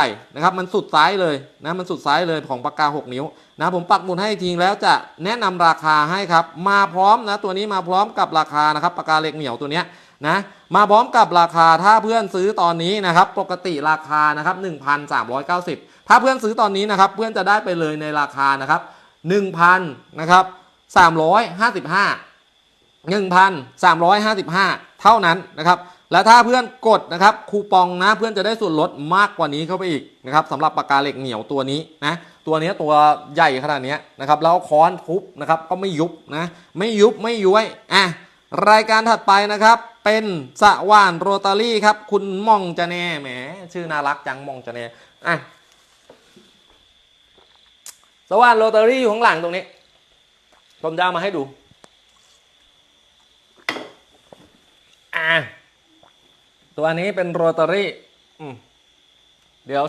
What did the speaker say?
ใหญ่นะครับมันสุดซ้ายเลยนะมันสุดซ้ายเลยของปากกา 6 นิ้วนะผมปักหมุดให้อีกทีแล้วจะแนะนำราคาให้ครับ มาพร้อมนะตัวนี้มาพร้อมกับราคานะครับปากกาเหล็กเหนียวตัวเนี้ยนะมาพร้อมกับราคาถ้าเพื่อนซื้อตอนนี้นะครับปกติราคานะครับ1,390 ถ้าเพื่อนซื้อตอนนี้นะครับเพื่อนจะได้ไปเลยในราคานะครับ1,000นะครับ355 1,355 เท่านั้นนะครับ และถ้าเพื่อนกดนะครับคูปองนะเพื่อนจะได้ส่วนลดมากกว่านี้เข้าไปอีกนะครับสำหรับปากกาเหล็กเหนียวตัวนี้นะตัวนี้ตัวใหญ่ขนาดนี้นะครับแล้วค้อนทุบนะครับก็ไม่ยุบนะไม่ยุบไม่ย้วยอะรายการถัดไปนะครับเป็นสว่านโรตารี่ครับ คุณมองจะแน่แหมชื่อน่ารักจังมองจะแน่อะสว่านโรตารี่อยู่ข้างหลังตรงนี้ ผมจะเอามาให้ดูอะ ตัวนี้เป็นโรตารี่เดี๋ยว